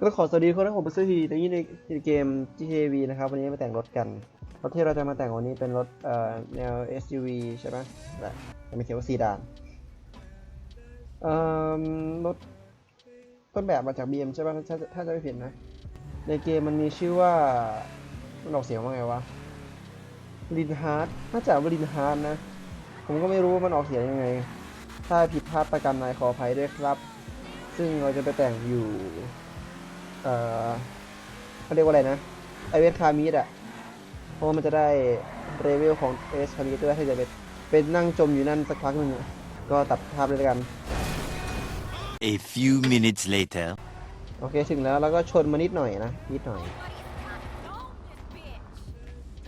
ก็ขอสวัสดีคนที่ผมเป็นซื้อทีในนี้ในเกม GTV นะครับวันนี้มาแต่งรถกันรถที่เราจะมาแต่งวันนี้เป็นรถเอ่อแนว SUV ใช่ไหมและแต่ไม่เขียนว่าซีดานเอ่อรถต้นแบบมาจาก BM ใช่ป่ะถ้าถ้าจะไม่ผิดนะ ในเกมมันมีชื่อว่ามันออกเสียงว่าไงวะลินฮาร์ดน่าจะว่าลินฮาร์ดนะ ผมก็ไม่รู้ว่ามันออกเสียงยังไง ถ้าผิดพลาดประกันในขออภัยด้วยครับ ซึ่งเราจะไปแต่งอยู่ เอ่อเขาเรียกว่าอะไรนะไอเวสคามิดอะเพราะว่ามันจะได้เรเวลของเอสคามิดด้วยถ้าจะไปเป็นนั่งจมอยู่นั่นสักพักหนึ่งอะก็ตัดภาพเลยละกัน A few minutes later. โอเคถึงแล้วแล้วก็ชนมานิดหน่อยนะนิดหน่อย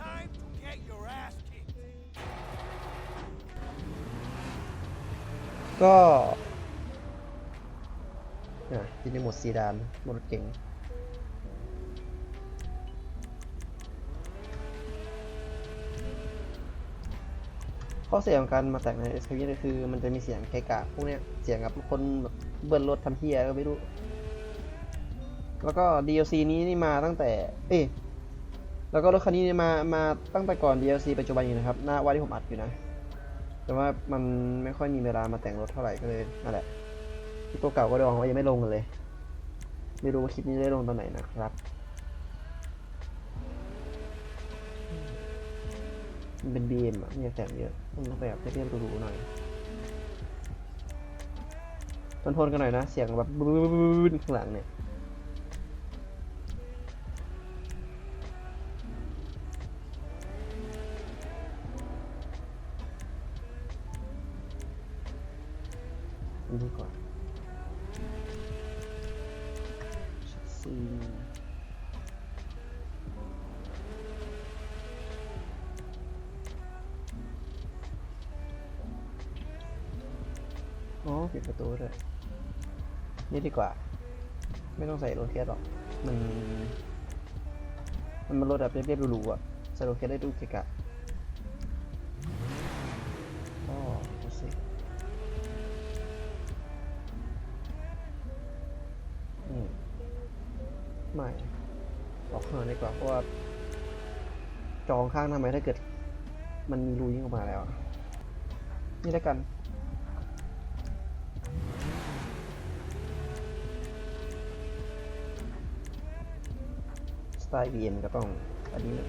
Time to get your ass kicked. ก็ อะที่ในหมดซีดานหมดรถเก๋งข้อเสียของการมาแต่งใน s อ v ก็คือมันจะมีเสียงไกกะพวกเนี้ยเสียงกับคนแบบเบิ้ลรถทำเฮียก็ไม่รู้ แล้วก็ DLC นี้นี่มาตั้งแต่ เอ๊ะแล้วก็รถคันนี้นี่มามาตั้งแต่ก่อน DLC ปัจจุบันอยู่นะครับหน้าว่าที่ผมอัดอยู่นะ แต่ว่ามันไม่ค่อยมีเวลามาแต่งรถเท่าไหร่ก็เลยนั่นแหละ คลิปตัวเก่าก็ดองไว้ยังไม่ลงเลย ไม่รู้ว่าคลิปนี้ได้ลงตอนไหนนะครับมันเป็นบีเอ็มอะม่ยแต่งเยอะต้องแบบเรียบๆหรูๆหน่อยทนทนๆกันหน่อยนะ เสียงแบบบึ้นข้างหลังเนี่ยอันนี้ก่ อนชัดซีอ๋อปิดประตูด้วยนี่ดีกว่า ไม่ต้องใส่โรเทสหรอก มัน มันมันรถแบบเรียบๆรูๆอะใส่โรเทสได้ดูเกะกะอ๋อดูสิ ไม่ออกข้างนอกดีกว่าเพราะว่าจองข้างทำไมถ้าเกิด มันมีรูยิ่งออกมาแล้ว นี่แล้วกันสไตล์ VM ก็ต้องอันนี้เลย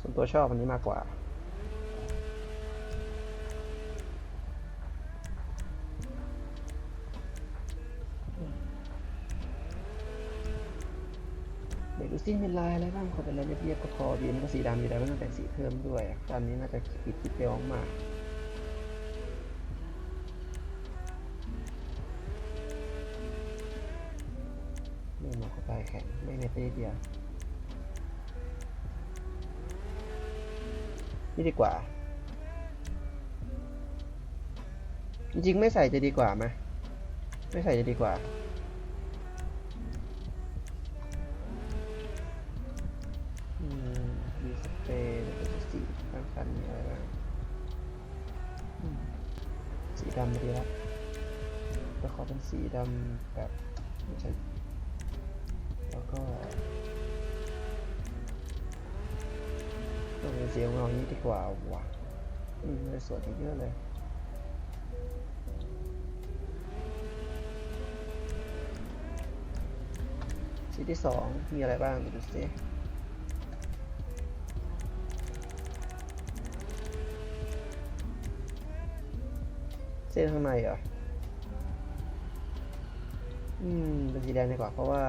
ส่วนตัวชอบอันนี้มากกว่า เดี๋ยวดูซิมีลายอะไรบ้างขอเป็นลายเรียบๆก็พอบีมก็สีดำอยู่แล้วไม่ต้องแต่งสีเพิ่มด้วยตอนนี้น่าจะปิดคิดเดียวออกมาไม่เหมาะกับลายแข็งไม่เน็ตได้เดียวนี่ดีกว่า จริงๆไม่ใส่จะดีกว่าไหมไม่ใส่จะดีกว่าำดีละก็ขอเป็นสีดำแบบไม่ใช่แล้วก็ต้องเป็นสีของเรานี้ดีกว่าว่ะอืมเลยสวยอีกเยอะเลยสีที่สองมีอะไรบ้างดูสิ เส้นข้างในเหรอ อืม เป็นสีแดงดีกว่า เพราะว่า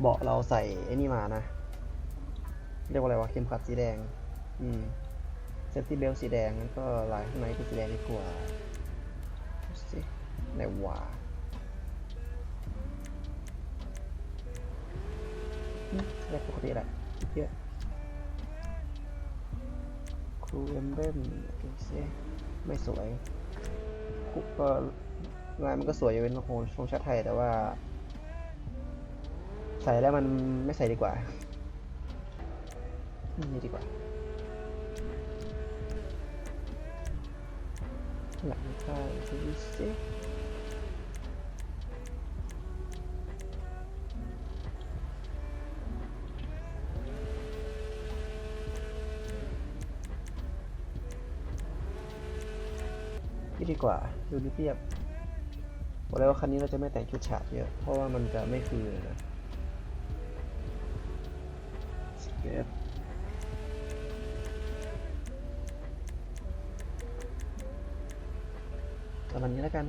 เบาะเราใส่ไอ้นี่มานะ เรียกว่าอะไรวะ เข็มขัดสีแดง อืมเซฟตี้เบลสีแดงงั้นก็ลายข้างในเป็นสีแดงดีกว่าสิไหนวะอืมแบปกติแหละเยอะครูเอมเบมดูสิ ไม่สวยก็ลายมันก็สวยอยู่เป็นโองของชาติไทยแต่ว่า ใส่แล้วมันไม่ใส่ดีกว่านี่ดีกว่าหลังคาดูสิ นี่ดีกว่า ดูเรียบๆบอกเลยว่าคันนี้เราจะไม่แต่งชุดฉาบเยอะ เพราะว่ามันจะไม่คือนะสเก็ตประมาณนี้แล้วกัน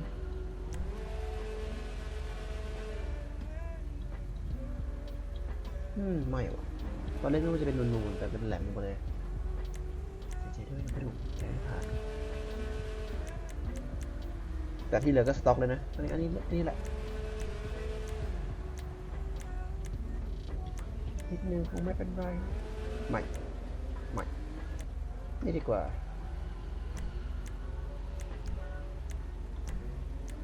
อืม ไม่วะตอนแรกนึกว่าจะเป็นนูนๆแต่เป็นแหลมหมดเลย แต่ที่เหลือก็สต็อกเลยนะ อันนี้อันนี้นี่แหละ นิดนึงคงไม่เป็นไร ใหม่ ใหม่ นี่ดีกว่า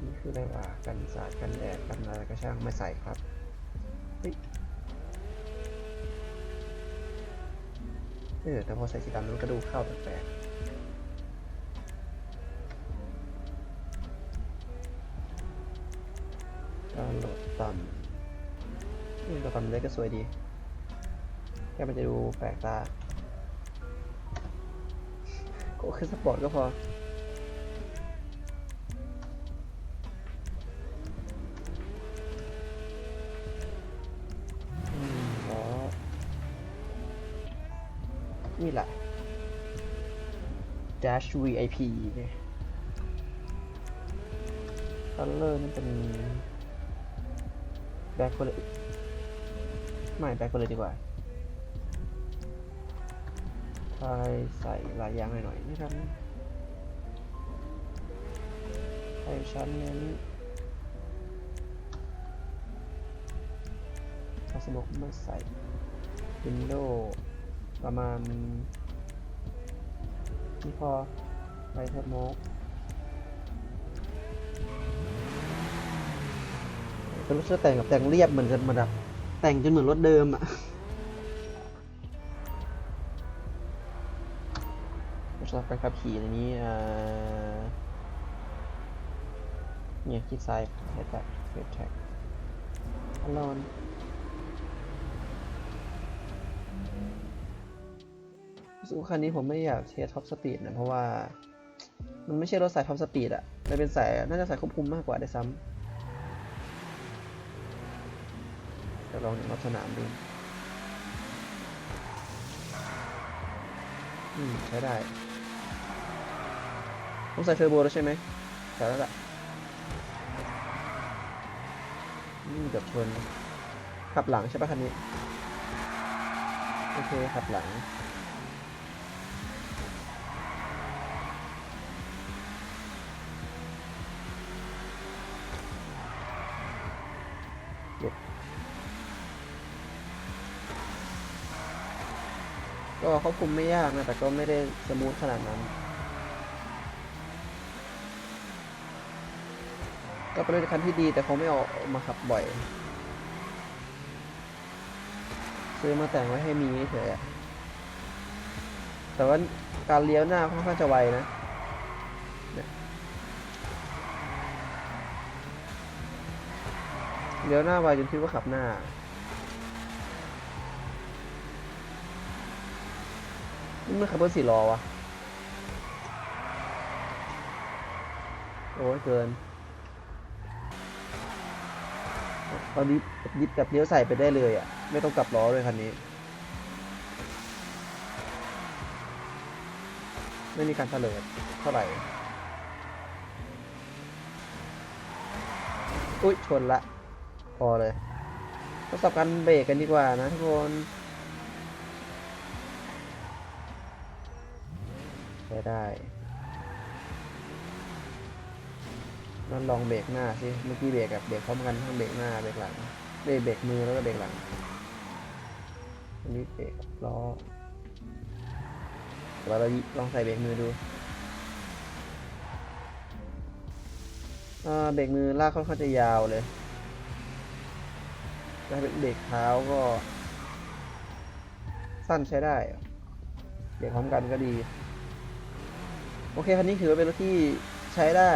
นี่คืออะไรวะกันสาดกันแดดกันอะไรก็ช่างไม่ใส่ครับเฮ้ยเออแต่พอใส่สีดำมันก็ดูเข้าแปลกๆ ต่ำนี่ตัวต่ำเล็กก็สวยดี แค่มันจะดูแปลกตาก็คือสปอร์ตก็พออืมล้อนี่แหละ Dash VIP เนี่ย color นั่เป็น back ไปเลย ไม่ back ไปเลยดีกว่าทายใส่ลายยางหน่อยๆนะครับใส่ชั้นเน้นพาสบกไม่ใส่ Windows ประมาณนี่พอไลท์เทอร์โม เป็นรถเสื้อแต่งกับแต่งเรียบเหมือนกันมาดับแต่งจนเหมือนรถเดิมอะสำหรับการขับขี่ในนี้เนี่ยคลิกซ้ายเทสแท็กเทสแท็กอลอนรู้สึกว่าคันนี้ผมไม่อยากเทสท็อปสปีดนะ เพราะว่า มันไม่ใช่รถสายท็อปสปีดอะมันเป็นสาย น่าจะสายควบคุมมากกว่าได้ซ้ำ จะลองรถสนามดูอืมใช้ได้ต้องใส่เทอร์โบแล้วใช่ไหมใส่แล้วล่ะอืมเกือบชนขับหลังใช่ปะคันนี้ โอเคขับหลัง ก็ควบคุมไม่ยากนะ แต่ก็ไม่ได้สมูทขนาดนั้น ก็เป็นรถคันที่ดีแต่คงไม่ออกมาขับบ่อย ซื้อมาแต่งไว้ให้มีเฉยแต่ว่าการเลี้ยวหน้าค่อนข้างจะไวนะเลี้ยวหน้าไวจนคิดว่าขับหน้า นี่ขับรถสี่ล้อวะ โอ้ยเกิน ตอนนี้ยิบกับเลี้ยวใส่ไปได้เลยอะ ไม่ต้องกลับล้อเลยคันนี้ ไม่มีการเฉลิดเท่าไหร่ อุ้ยชนละ พอเลยทดสอบการเบรกกันดีกว่านะทุกคน ช้ได้นั่นลองเบรกหน้าสิ เมื่อกี้เบรกกับเบรกพร้อมกันทั้งเบรกหน้าเบรกหลังเบรกเบรกมือแล้วก็เบรกหลัง อันนี้เบรกล้อเดี๋ยวเราลองใส่เบรกมือดูเบรกมือลากค่อนข้างจะยาวเลยถ้าเป็นเบรกเท้าก็ สั้นใช้ได้ เบรกพร้อมกันก็ดี โอเคคันนี้ถือว่าเป็นรถที่ใช้ได้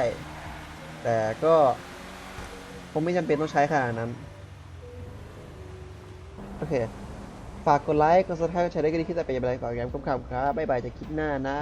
แต่ก็ผมไม่จำเป็นต้องใช้ขนาดนั้น โอเค ฝากกดไลค์ กดซับสไครต์กดแชร์ได้ก็ดีที่จะเป็นอย่างไรฝากแกมกับข่าวครับ บ๊ายบายจากคลิปหน้านะ